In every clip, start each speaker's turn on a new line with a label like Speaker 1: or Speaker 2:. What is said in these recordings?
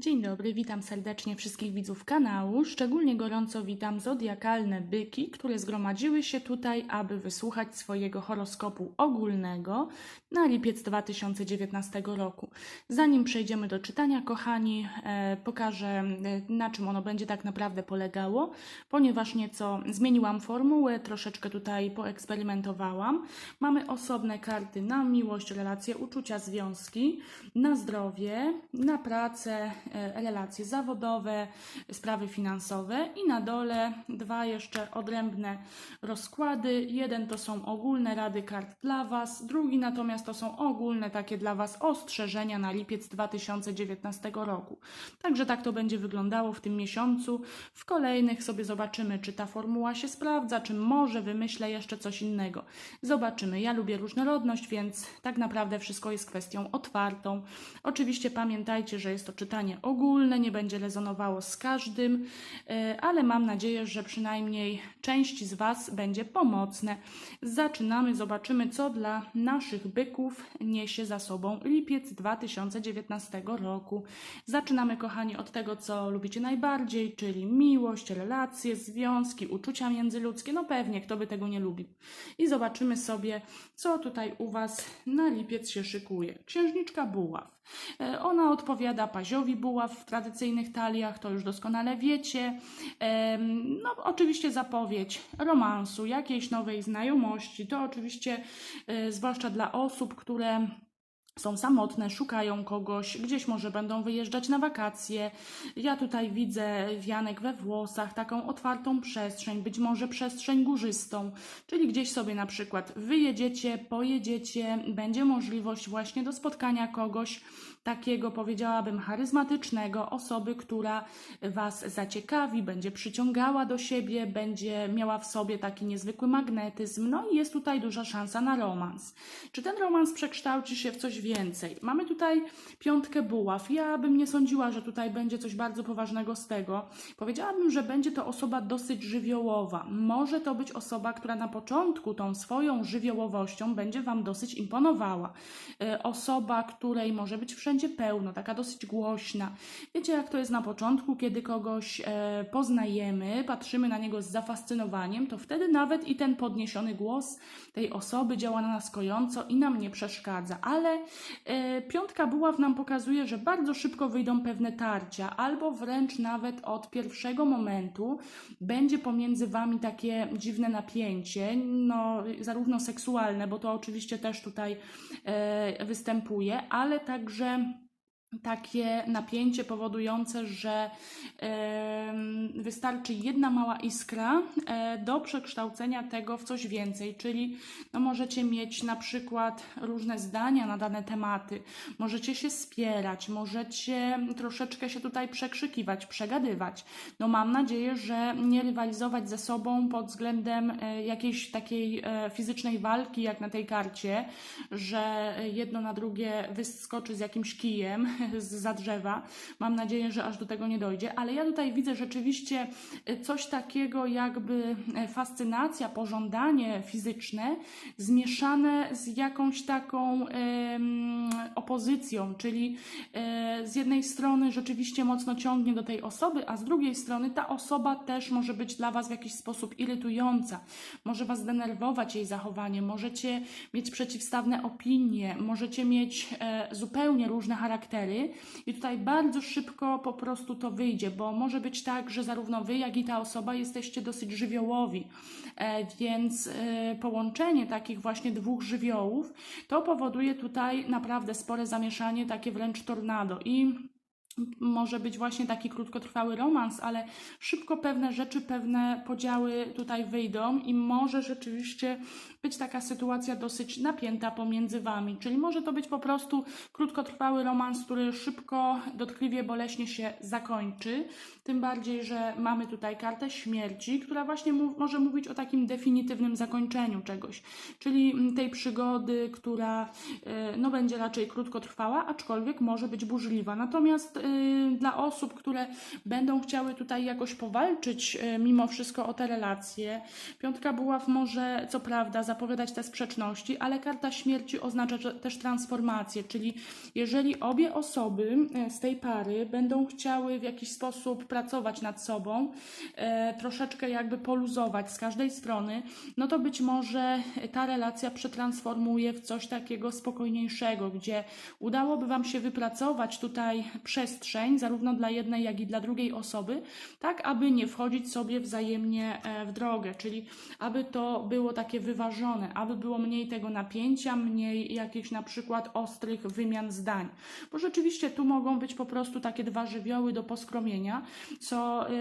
Speaker 1: Dzień dobry, witam serdecznie wszystkich widzów kanału. Szczególnie gorąco witam zodiakalne byki, które zgromadziły się tutaj, aby wysłuchać swojego horoskopu ogólnego na lipiec 2019 roku. Zanim przejdziemy do czytania, kochani, e, pokażę e, na czym ono będzie tak naprawdę polegało, ponieważ nieco zmieniłam formułę, troszeczkę tutaj poeksperymentowałam. Mamy osobne karty na miłość, relacje, uczucia, związki, na zdrowie, na pracę, relacje zawodowe, sprawy finansowe i na dole dwa jeszcze odrębne rozkłady. Jeden to są ogólne rady kart dla Was, drugi natomiast to są ogólne takie dla Was ostrzeżenia na lipiec 2019 roku. Także tak to będzie wyglądało w tym miesiącu. W kolejnych sobie zobaczymy, czy ta formuła się sprawdza, czy może wymyślę jeszcze coś innego. Zobaczymy. Ja lubię różnorodność, więc tak naprawdę wszystko jest kwestią otwartą. Oczywiście pamiętajcie, że jest to czytanie ogólne, nie będzie rezonowało z każdym, e, ale mam nadzieję, że przynajmniej część z Was będzie pomocne. Zaczynamy, zobaczymy, co dla naszych byków niesie za sobą lipiec 2019 roku. Zaczynamy, kochani, od tego, co lubicie najbardziej, czyli miłość, relacje, związki, uczucia międzyludzkie. No pewnie, kto by tego nie lubił. I zobaczymy sobie, co tutaj u Was na lipiec się szykuje. Księżniczka Buław. E, Ona odpowiada paziowi buław w tradycyjnych taliach, to już doskonale wiecie. No, oczywiście zapowiedź romansu, jakiejś nowej znajomości. To oczywiście, e, zwłaszcza dla osób, które są samotne, szukają kogoś, gdzieś może będą wyjeżdżać na wakacje. Ja tutaj widzę wianek we włosach, taką otwartą przestrzeń, być może przestrzeń górzystą, czyli gdzieś sobie na przykład wyjedziecie, pojedziecie, będzie możliwość właśnie do spotkania kogoś takiego, powiedziałabym, charyzmatycznego, osoby, która Was zaciekawi, będzie przyciągała do siebie, będzie miała w sobie taki niezwykły magnetyzm, no i jest tutaj duża szansa na romans. Czy ten romans przekształci się w coś więcej? Mamy tutaj piątkę buław. Ja bym nie sądziła, że tutaj będzie coś bardzo poważnego z tego. Powiedziałabym, że będzie to osoba dosyć żywiołowa. Może to być osoba, która na początku tą swoją żywiołowością będzie Wam dosyć imponowała. E, Osoba, której może być wszędzie pełno, taka dosyć głośna. Wiecie, jak to jest na początku, kiedy kogoś e, poznajemy, patrzymy na niego z zafascynowaniem, to wtedy nawet i ten podniesiony głos tej osoby działa na nas kojąco i nam nie przeszkadza. Ale piątka buław nam pokazuje, że bardzo szybko wyjdą pewne tarcia, albo wręcz nawet od pierwszego momentu będzie pomiędzy wami takie dziwne napięcie, no, zarówno seksualne, bo to oczywiście też tutaj e, występuje, ale także takie napięcie powodujące, że wystarczy jedna mała iskra e, do przekształcenia tego w coś więcej, czyli no, możecie mieć na przykład różne zdania na dane tematy, możecie się spierać, możecie troszeczkę się tutaj przekrzykiwać, przegadywać. No mam nadzieję, że nie rywalizować ze sobą pod względem e, jakiejś takiej e, fizycznej walki, jak na tej karcie, że jedno na drugie wyskoczy z jakimś kijem za drzewa. Mam nadzieję, że aż do tego nie dojdzie, ale ja tutaj widzę rzeczywiście e, coś takiego jakby e, fascynacja, pożądanie fizyczne zmieszane z jakąś taką opozycją, czyli e, z jednej strony rzeczywiście mocno ciągnie do tej osoby, a z drugiej strony ta osoba też może być dla Was w jakiś sposób irytująca, może Was denerwować jej zachowanie, możecie mieć przeciwstawne opinie, możecie mieć zupełnie różne charaktery i tutaj bardzo szybko po prostu to wyjdzie, bo może być tak, że zarówno Wy, jak i ta osoba jesteście dosyć żywiołowi, e, więc e, połączenie takich właśnie dwóch żywiołów to powoduje tutaj naprawdę spore zamieszanie, takie wręcz tornado. I może być właśnie taki krótkotrwały romans, ale szybko pewne rzeczy, pewne podziały tutaj wyjdą i może rzeczywiście być taka sytuacja dosyć napięta pomiędzy wami. Czyli może to być po prostu krótkotrwały romans, który szybko, dotkliwie, boleśnie się zakończy. Tym bardziej, że mamy tutaj kartę śmierci, która właśnie może mówić o takim definitywnym zakończeniu czegoś, czyli tej przygody, która e, no, będzie raczej krótkotrwała, aczkolwiek może być burzliwa. Natomiast dla osób, które będą chciały tutaj jakoś powalczyć y, mimo wszystko o te relacje. Piątka buław może, co prawda, zapowiadać te sprzeczności, ale karta śmierci oznacza też transformację, czyli jeżeli obie osoby y, z tej pary będą chciały w jakiś sposób pracować nad sobą, troszeczkę jakby poluzować z każdej strony, no to być może ta relacja przetransformuje w coś takiego spokojniejszego, gdzie udałoby Wam się wypracować tutaj przestrzeń, zarówno dla jednej, jak i dla drugiej osoby, tak aby nie wchodzić sobie wzajemnie e, w drogę, czyli aby to było takie wyważone, aby było mniej tego napięcia, mniej jakichś na przykład ostrych wymian zdań. Bo rzeczywiście tu mogą być po prostu takie dwa żywioły do poskromienia, co y,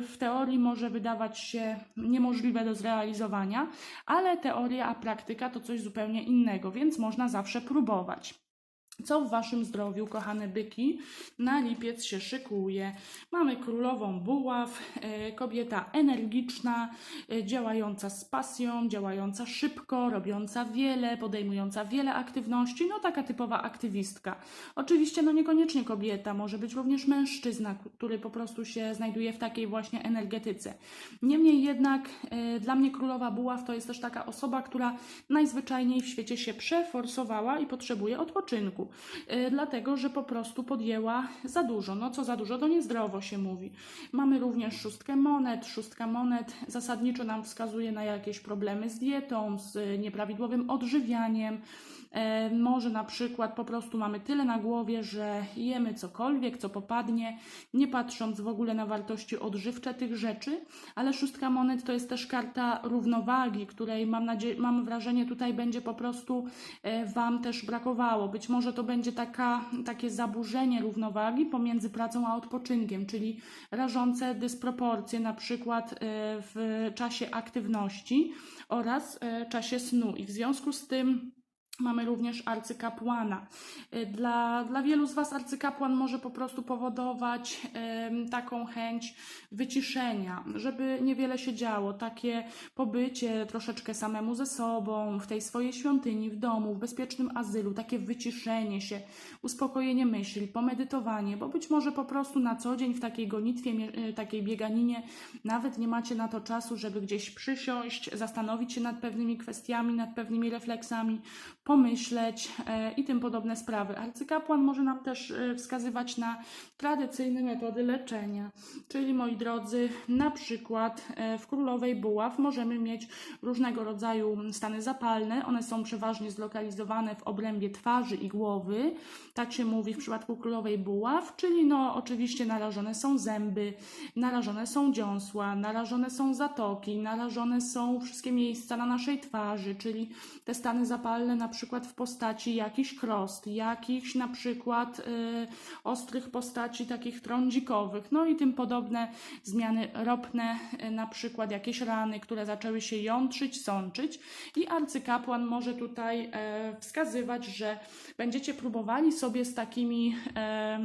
Speaker 1: w teorii może wydawać się niemożliwe do zrealizowania, ale teoria a praktyka to coś zupełnie innego, więc można zawsze próbować. Co w Waszym zdrowiu, kochane byki, na lipiec się szykuje? Mamy królową buław, e, kobieta energiczna, e, działająca z pasją, działająca szybko, robiąca wiele, podejmująca wiele aktywności, no taka typowa aktywistka. Oczywiście, no niekoniecznie kobieta, może być również mężczyzna, który po prostu się znajduje w takiej właśnie energetyce. Niemniej jednak e, dla mnie królowa buław to jest też taka osoba, która najzwyczajniej w świecie się przeforsowała i potrzebuje odpoczynku, e, dlatego że po prostu podjęła za dużo. No co za dużo, to niezdrowo się mówi. Mamy również szóstkę monet. Szóstka monet zasadniczo nam wskazuje na jakieś problemy z dietą, z nieprawidłowym odżywianiem. E, Może na przykład po prostu mamy tyle na głowie, że jemy cokolwiek, co popadnie, nie patrząc w ogóle na wartości odżywcze tych rzeczy, ale szóstka monet to jest też karta równowagi, której mam nadzieję, mam wrażenie tutaj będzie po prostu e, Wam też brakowało. Być może to będzie taka, takie zaburzenie równowagi pomiędzy pracą a odpoczynkiem, czyli rażące dysproporcje na przykład e, w czasie aktywności oraz e, czasie snu. I w związku z tym Mamy również arcykapłana. Y, Dla, dla wielu z Was arcykapłan może po prostu powodować em, taką chęć wyciszenia, żeby niewiele się działo, takie pobycie troszeczkę samemu ze sobą, w tej swojej świątyni, w domu, w bezpiecznym azylu, takie wyciszenie się, uspokojenie myśli, pomedytowanie, bo być może po prostu na co dzień w takiej gonitwie, y, takiej bieganinie nawet nie macie na to czasu, żeby gdzieś przysiąść, zastanowić się nad pewnymi kwestiami, nad pewnymi refleksami, pomyśleć e, i tym podobne sprawy. Arcykapłan może nam też e, wskazywać na tradycyjne metody leczenia, czyli moi drodzy, na przykład e, w królowej buław możemy mieć różnego rodzaju stany zapalne. One są przeważnie zlokalizowane w obrębie twarzy i głowy. Tak się mówi w przypadku królowej buław, czyli no oczywiście narażone są zęby, narażone są dziąsła, narażone są zatoki, narażone są wszystkie miejsca na naszej twarzy, czyli te stany zapalne na przykład w postaci jakichś krost, jakichś na przykład y, ostrych postaci takich trądzikowych, no i tym podobne zmiany ropne, y, na przykład jakieś rany, które zaczęły się jątrzyć, sączyć i arcykapłan może tutaj e, wskazywać, że będziecie próbowali sobie z takimi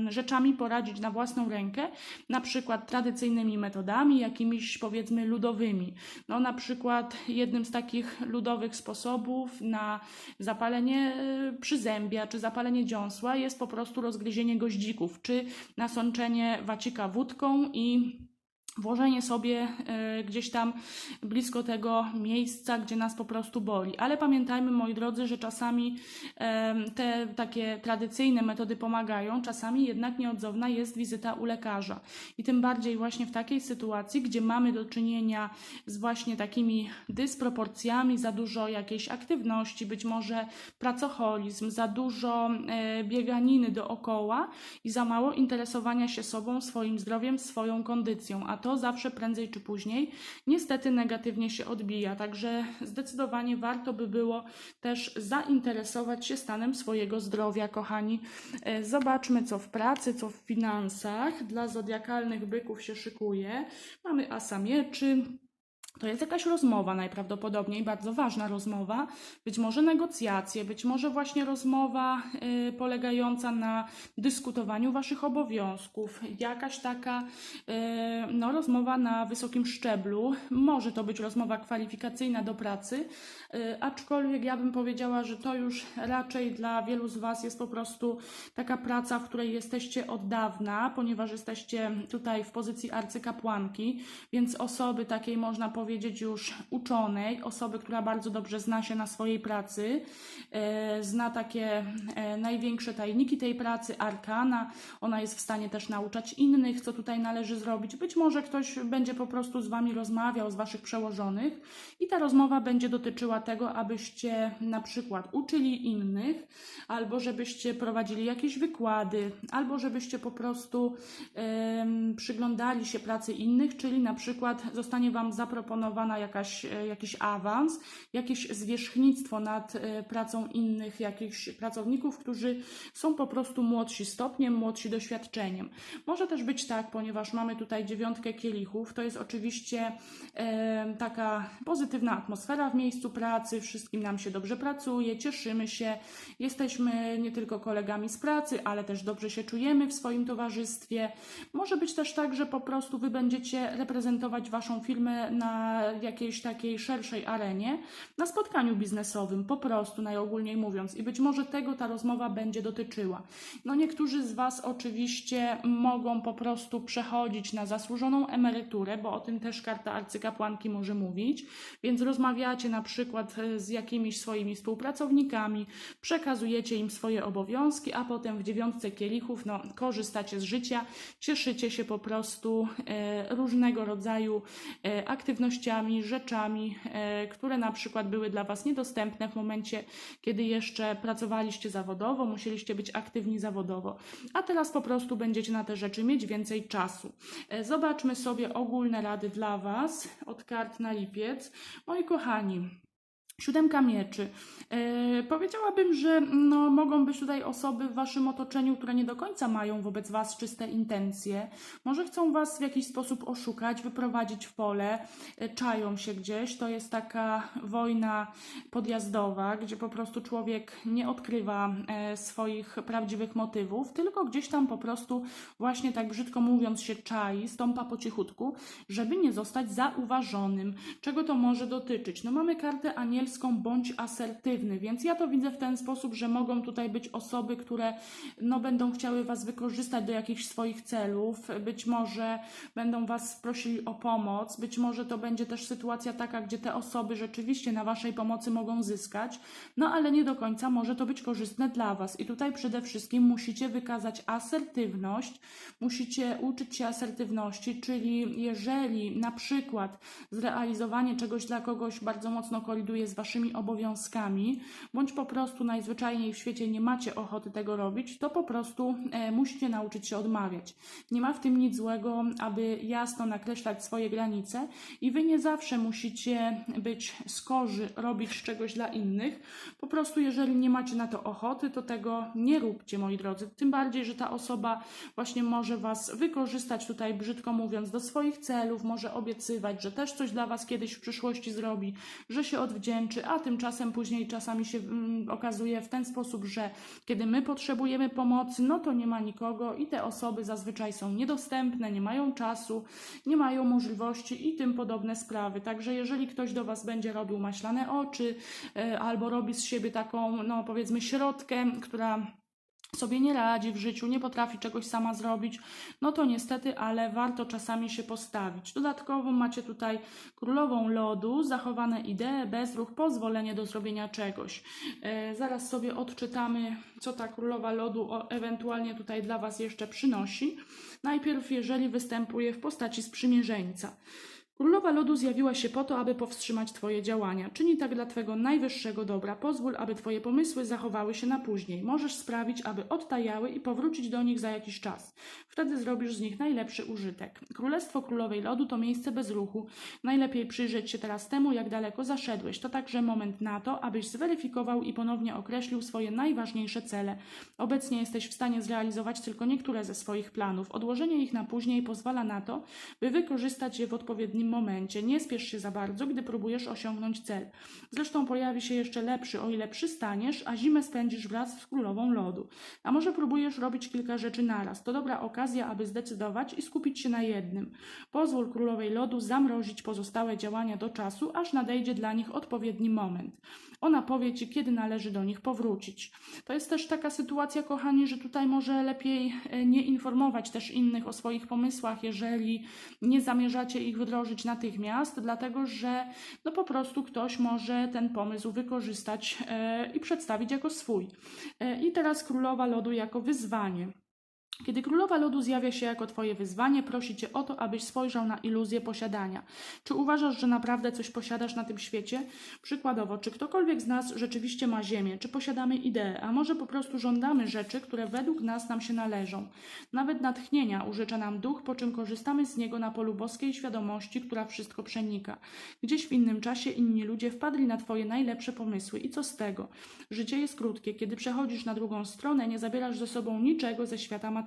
Speaker 1: rzeczami poradzić na własną rękę, na przykład tradycyjnymi metodami, jakimiś powiedzmy ludowymi. No na przykład jednym z takich ludowych sposobów na zapalenie e, przyzębia czy zapalenie dziąsła jest po prostu rozgryzienie goździków, czy nasączenie wacika wódką i włożenie sobie e, gdzieś tam blisko tego miejsca, gdzie nas po prostu boli. Ale pamiętajmy, moi drodzy, że czasami te takie tradycyjne metody pomagają, czasami jednak nieodzowna jest wizyta u lekarza. I tym bardziej właśnie w takiej sytuacji, gdzie mamy do czynienia z właśnie takimi dysproporcjami, za dużo jakiejś aktywności, być może pracoholizm, za dużo e, bieganiny dookoła i za mało interesowania się sobą, swoim zdrowiem, swoją kondycją, a to zawsze prędzej czy później niestety negatywnie się odbija. Także zdecydowanie warto by było też zainteresować się stanem swojego zdrowia, kochani. E, Zobaczmy, co w pracy, co w finansach dla zodiakalnych byków się szykuje. Mamy asa mieczy. To jest jakaś rozmowa najprawdopodobniej, bardzo ważna rozmowa, być może negocjacje, być może właśnie rozmowa y, polegająca na dyskutowaniu waszych obowiązków, jakaś taka y, no, rozmowa na wysokim szczeblu. Może to być rozmowa kwalifikacyjna do pracy, y, aczkolwiek ja bym powiedziała, że to już raczej dla wielu z was jest po prostu taka praca, w której jesteście od dawna, ponieważ jesteście tutaj w pozycji arcykapłanki, więc osoby takiej można powiedzieć już uczonej, osoby, która bardzo dobrze zna się na swojej pracy, e, zna takie e, największe tajniki tej pracy, arkana, ona jest w stanie też nauczać innych, co tutaj należy zrobić. Być może ktoś będzie po prostu z wami rozmawiał, z waszych przełożonych i ta rozmowa będzie dotyczyła tego, abyście na przykład uczyli innych, albo żebyście prowadzili jakieś wykłady, albo żebyście po prostu przyglądali się pracy innych, czyli na przykład zostanie Wam zaproponowana jakaś, e, jakiś awans, jakieś zwierzchnictwo nad e, pracą innych jakichś pracowników, którzy są po prostu młodsi stopniem, młodsi doświadczeniem. Może też być tak, ponieważ mamy tutaj dziewiątkę kielichów, to jest oczywiście e, taka pozytywna atmosfera w miejscu pracy, wszystkim nam się dobrze pracuje, cieszymy się, jesteśmy nie tylko kolegami z pracy, ale też dobrze się czujemy w swoim towarzystwie. Może być też tak, że po prostu Wy będziecie reprezentować Waszą firmę jakiejś takiej szerszej arenie, na spotkaniu biznesowym, po prostu najogólniej mówiąc. I być może tego ta rozmowa będzie dotyczyła. No niektórzy z Was oczywiście mogą po prostu przechodzić na zasłużoną emeryturę, bo o tym też karta arcykapłanki może mówić, więc rozmawiacie na przykład e, z jakimiś swoimi współpracownikami, przekazujecie im swoje obowiązki, a potem w dziewiątce kielichów no, korzystacie z życia, cieszycie się po prostu e, różnego rodzaju e, aktywnościami, rzeczami, e, które na przykład były dla Was niedostępne w momencie, kiedy jeszcze pracowaliście zawodowo, musieliście być aktywni zawodowo, a teraz po prostu będziecie na te rzeczy mieć więcej czasu. E, Zobaczmy sobie ogólne rady dla Was od kart na lipiec. Moi kochani, Siódemka mieczy. E, powiedziałabym, że no, mogą być tutaj osoby w waszym otoczeniu, które nie do końca mają wobec was czyste intencje. Może chcą was w jakiś sposób oszukać, wyprowadzić w pole, e, czają się gdzieś. To jest taka wojna podjazdowa, gdzie po prostu człowiek nie odkrywa e, swoich prawdziwych motywów, tylko gdzieś tam po prostu właśnie tak brzydko mówiąc się czai, stąpa po cichutku, żeby nie zostać zauważonym. Czego to może dotyczyć? No mamy kartę bądź asertywny, więc ja to widzę w ten sposób, że mogą tutaj być osoby, które no, będą chciały Was wykorzystać do jakichś swoich celów, być może będą Was prosili o pomoc, być może to będzie też sytuacja taka, gdzie te osoby rzeczywiście na Waszej pomocy mogą zyskać, no ale nie do końca może to być korzystne dla Was. I tutaj przede wszystkim musicie wykazać asertywność, musicie uczyć się asertywności, czyli jeżeli na przykład zrealizowanie czegoś dla kogoś bardzo mocno koliduje z waszymi obowiązkami, bądź po prostu najzwyczajniej w świecie nie macie ochoty tego robić, to po prostu e, musicie nauczyć się odmawiać. Nie ma w tym nic złego, aby jasno nakreślać swoje granice i wy nie zawsze musicie być skorzy, robić czegoś dla innych. Po prostu, jeżeli nie macie na to ochoty, to tego nie róbcie, moi drodzy. Tym bardziej, że ta osoba właśnie może was wykorzystać tutaj, brzydko mówiąc, do swoich celów, może obiecywać, że też coś dla was kiedyś w przyszłości zrobi, że się odwdzięczy, a tymczasem później czasami się mm, okazuje w ten sposób, że kiedy my potrzebujemy pomocy, no to nie ma nikogo i te osoby zazwyczaj są niedostępne, nie mają czasu, nie mają możliwości i tym podobne sprawy. Także jeżeli ktoś do was będzie robił maślane oczy e, albo robi z siebie taką, no powiedzmy, środkę, która sobie nie radzi w życiu, nie potrafi czegoś sama zrobić, no to niestety, ale warto czasami się postawić. Dodatkowo macie tutaj królową lodu, zachowane idee, bezruch, pozwolenie do zrobienia czegoś. E, zaraz sobie odczytamy, co ta królowa lodu ewentualnie tutaj dla Was jeszcze przynosi. Najpierw, jeżeli występuje w postaci sprzymierzeńca. Królowa lodu zjawiła się po to, aby powstrzymać Twoje działania. Czyni tak dla Twojego najwyższego dobra. Pozwól, aby Twoje pomysły zachowały się na później. Możesz sprawić, aby odtajały i powrócić do nich za jakiś czas. Wtedy zrobisz z nich najlepszy użytek. Królestwo Królowej Lodu to miejsce bez ruchu. Najlepiej przyjrzeć się teraz temu, jak daleko zaszedłeś. To także moment na to, abyś zweryfikował i ponownie określił swoje najważniejsze cele. Obecnie jesteś w stanie zrealizować tylko niektóre ze swoich planów. Odłożenie ich na później pozwala na to, by wykorzystać je w odpowiednim odpowiednim momencie. Nie spiesz się za bardzo, gdy próbujesz osiągnąć cel. Zresztą pojawi się jeszcze lepszy, o ile przystaniesz, a zimę spędzisz wraz z królową lodu. A może próbujesz robić kilka rzeczy naraz. To dobra okazja, aby zdecydować i skupić się na jednym. Pozwól królowej lodu zamrozić pozostałe działania do czasu, aż nadejdzie dla nich odpowiedni moment. Ona powie ci, kiedy należy do nich powrócić. To jest też taka sytuacja, kochani, że tutaj może lepiej e, nie informować też innych o swoich pomysłach, jeżeli nie zamierzacie ich wdrożyć natychmiast, dlatego że no po prostu ktoś może ten pomysł wykorzystać e, i przedstawić jako swój. E, I teraz królowa lodu jako wyzwanie. Kiedy królowa lodu zjawia się jako Twoje wyzwanie, prosi Cię o to, abyś spojrzał na iluzję posiadania. Czy uważasz, że naprawdę coś posiadasz na tym świecie? Przykładowo, czy ktokolwiek z nas rzeczywiście ma ziemię? Czy posiadamy ideę? A może po prostu żądamy rzeczy, które według nas nam się należą? Nawet natchnienia użycza nam duch, po czym korzystamy z niego na polu boskiej świadomości, która wszystko przenika. Gdzieś w innym czasie inni ludzie wpadli na Twoje najlepsze pomysły. I co z tego? Życie jest krótkie. Kiedy przechodzisz na drugą stronę, nie zabierasz ze sobą niczego ze świata materialnego.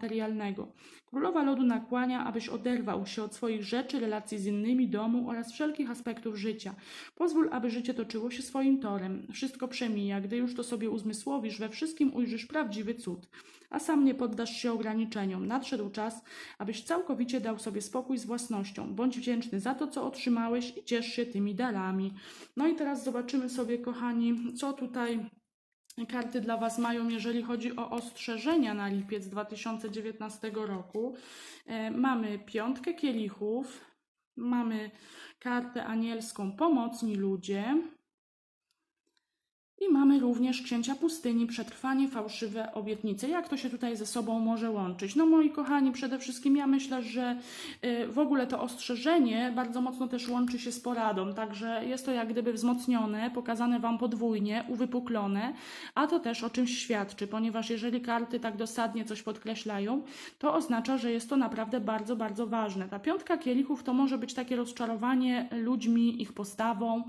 Speaker 1: Królowa lodu nakłania, abyś oderwał się od swoich rzeczy, relacji z innymi, domu oraz wszelkich aspektów życia. Pozwól, aby życie toczyło się swoim torem. Wszystko przemija. Gdy już to sobie uzmysłowisz, we wszystkim ujrzysz prawdziwy cud. A sam nie poddasz się ograniczeniom. Nadszedł czas, abyś całkowicie dał sobie spokój z własnością. Bądź wdzięczny za to, co otrzymałeś i ciesz się tymi darami. No i teraz zobaczymy sobie, kochani, co tutaj karty dla Was mają, jeżeli chodzi o ostrzeżenia na lipiec 2019 roku. E, Mamy piątkę kielichów, mamy kartę anielską Pomocni ludzie i mamy również księcia pustyni, przetrwanie, fałszywe obietnice. Jak to się tutaj ze sobą może łączyć? No moi kochani, przede wszystkim ja myślę, że y, w ogóle to ostrzeżenie bardzo mocno też łączy się z poradą, także jest to jak gdyby wzmocnione, pokazane Wam podwójnie, uwypuklone, a to też o czymś świadczy, ponieważ jeżeli karty tak dosadnie coś podkreślają, to oznacza, że jest to naprawdę bardzo, bardzo ważne. Ta piątka kielichów to może być takie rozczarowanie ludźmi, ich postawą,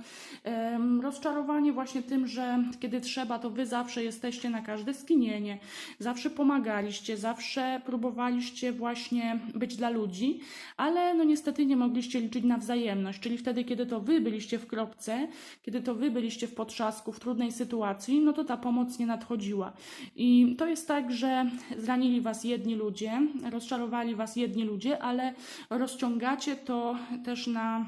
Speaker 1: rozczarowanie właśnie tym, że kiedy trzeba, to wy zawsze jesteście na każde skinienie, zawsze pomagaliście, zawsze próbowaliście właśnie być dla ludzi, ale no niestety nie mogliście liczyć na wzajemność, czyli wtedy, kiedy to wy byliście w kropce, kiedy to wy byliście w potrzasku, w trudnej sytuacji, no to ta pomoc nie nadchodziła. I to jest tak, że zranili was jedni ludzie, rozczarowali was jedni ludzie, ale rozciągacie to też na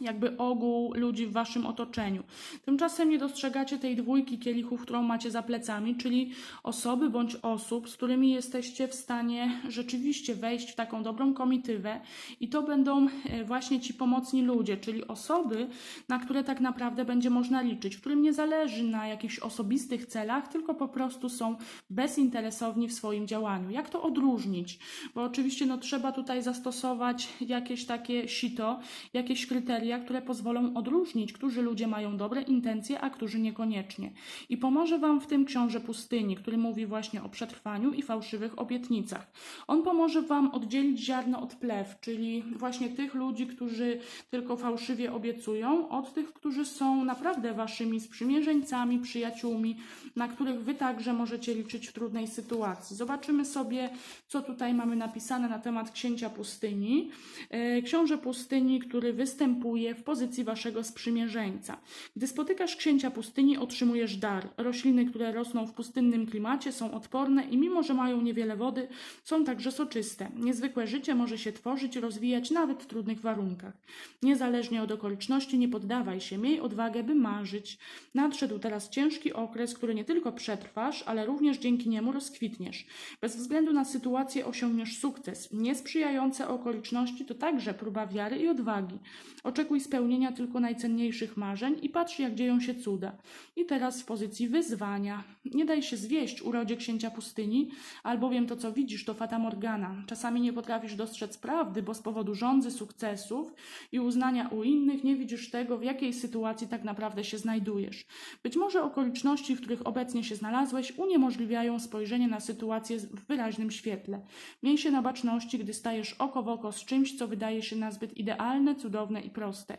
Speaker 1: jakby ogół ludzi w waszym otoczeniu. Tymczasem nie dostrzegacie tej dwójki kielichów, którą macie za plecami, czyli osoby bądź osób, z którymi jesteście w stanie rzeczywiście wejść w taką dobrą komitywę i to będą e, właśnie ci pomocni ludzie, czyli osoby, na które tak naprawdę będzie można liczyć, którym nie zależy na jakichś osobistych celach, tylko po prostu są bezinteresowni w swoim działaniu. Jak to odróżnić? Bo oczywiście no, trzeba tutaj zastosować jakieś takie sito, jakieś kryteria, które pozwolą odróżnić, którzy ludzie mają dobre intencje, a którzy niekoniecznie. I pomoże Wam w tym książę pustyni, który mówi właśnie o przetrwaniu i fałszywych obietnicach. On pomoże Wam oddzielić ziarno od plew, czyli właśnie tych ludzi, którzy tylko fałszywie obiecują, od tych, którzy są naprawdę Waszymi sprzymierzeńcami, przyjaciółmi, na których Wy także możecie liczyć w trudnej sytuacji. Zobaczymy sobie, co tutaj mamy napisane na temat księcia pustyni. E, Książę pustyni, który występuje w pozycji waszego sprzymierzeńca. Gdy spotykasz księcia pustyni, otrzymujesz dar. Rośliny, które rosną w pustynnym klimacie, są odporne i mimo, że mają niewiele wody, są także soczyste. Niezwykłe życie może się tworzyć rozwijać nawet w trudnych warunkach. Niezależnie od okoliczności, nie poddawaj się, miej odwagę, by marzyć. Nadszedł teraz ciężki okres, który nie tylko przetrwasz, ale również dzięki niemu rozkwitniesz. Bez względu na sytuację osiągniesz sukces. Niesprzyjające okoliczności to także próba wiary i odwagi. Oczekuj spełnienia tylko najcenniejszych marzeń i patrz, jak dzieją się cuda. I teraz w pozycji wyzwania. Nie daj się zwieść urodzie księcia pustyni, albowiem to, co widzisz, to fata morgana. Czasami nie potrafisz dostrzec prawdy, bo z powodu rządzy sukcesów i uznania u innych nie widzisz tego, w jakiej sytuacji tak naprawdę się znajdujesz. Być może okoliczności, w których obecnie się znalazłeś, uniemożliwiają spojrzenie na sytuację w wyraźnym świetle. Miej się na baczności, gdy stajesz oko w oko z czymś, co wydaje się nazbyt idealne, cudowne i proste. Proste.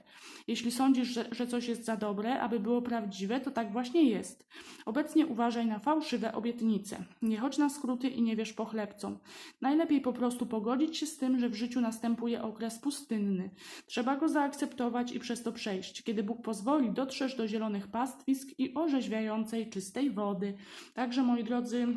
Speaker 1: Jeśli sądzisz, że, że coś jest za dobre, aby było prawdziwe, to tak właśnie jest. Obecnie uważaj na fałszywe obietnice. Nie chodź na skróty i nie wierz pochlebcom. Najlepiej po prostu pogodzić się z tym, że w życiu następuje okres pustynny. Trzeba go zaakceptować i przez to przejść. Kiedy Bóg pozwoli, dotrzesz do zielonych pastwisk i orzeźwiającej, czystej wody. Także, moi drodzy,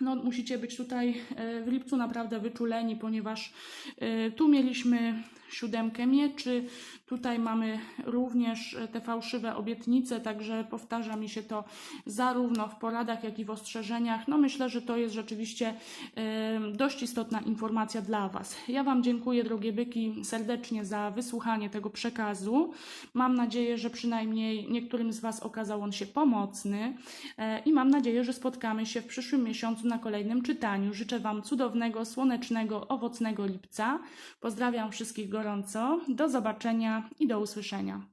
Speaker 1: no, musicie być tutaj e, w lipcu naprawdę wyczuleni, ponieważ e, tu mieliśmy siódemkę mieczy, tutaj mamy również e, te fałszywe obietnice, także powtarza mi się to zarówno w poradach, jak i w ostrzeżeniach. No myślę, że to jest rzeczywiście e, dość istotna informacja dla Was. Ja Wam dziękuję, drogie byki, serdecznie za wysłuchanie tego przekazu. Mam nadzieję, że przynajmniej niektórym z Was okazał on się pomocny e, i mam nadzieję, że spotkamy się w przyszłym miesiącu na kolejnym czytaniu. Życzę Wam cudownego, słonecznego, owocnego lipca. Pozdrawiam wszystkich gorąco. Do zobaczenia i do usłyszenia.